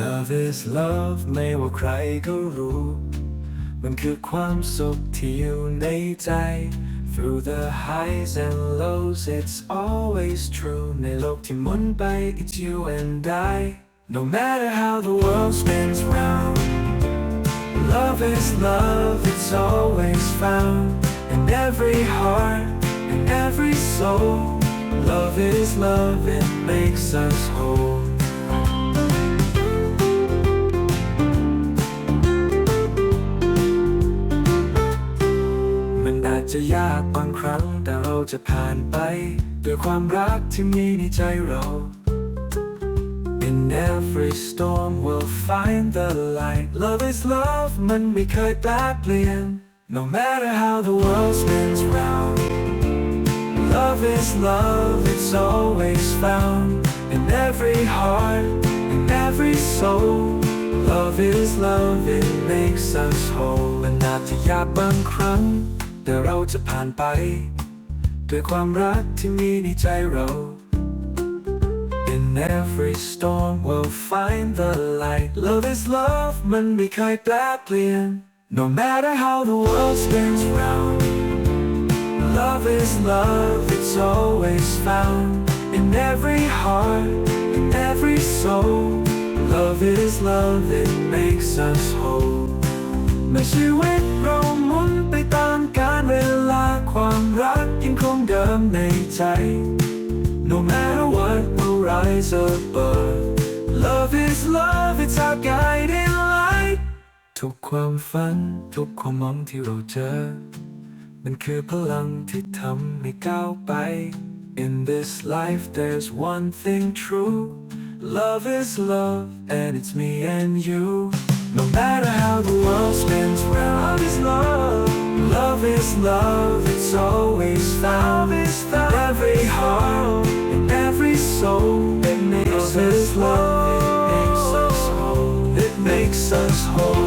Love is love ไม่ว่าใครก็รู้ มันคือความสุขที่อยู่ในใจ Through the highs and lows it's always true ในโลกที่หมุนไป it's you and I No matter how the world spins round Love is love, it's always found in every heart, in every soul. Love is love, it makes us whole. จจะยากบางครั้ง แต่เราจะผ่านไป ด้วยความรักที่มีในใจเรา In every storm we'll find the light Love is love มันไม่เคยแปรเปลี่ยน No matter how the world spins round Love is love, it's always found In every heart, in every soul Love is love, it makes us whole มันอาจจะยากบางครั้ง แต่เราจะผ่านไป ด้วยความรักที่มีในใจเรา In every storm we'll find the light Love is love มันไม่เคยแปรเปลี่ยน No matter how the world spins round Love is love, it's always found In every heart, in every soul Love is love, it makes us whole เมื่อชีวิตเรา No matter what will rise above Love is love, it's our guiding light ทุกความฝัน ทุกความมองที่เราเจอ มันคือพลังที่ทำให้ก้าวไป In this life there's one thing true Love is love and it's me and you No matter how the world spins round Love is love Love is love It's always found In every heart us whole.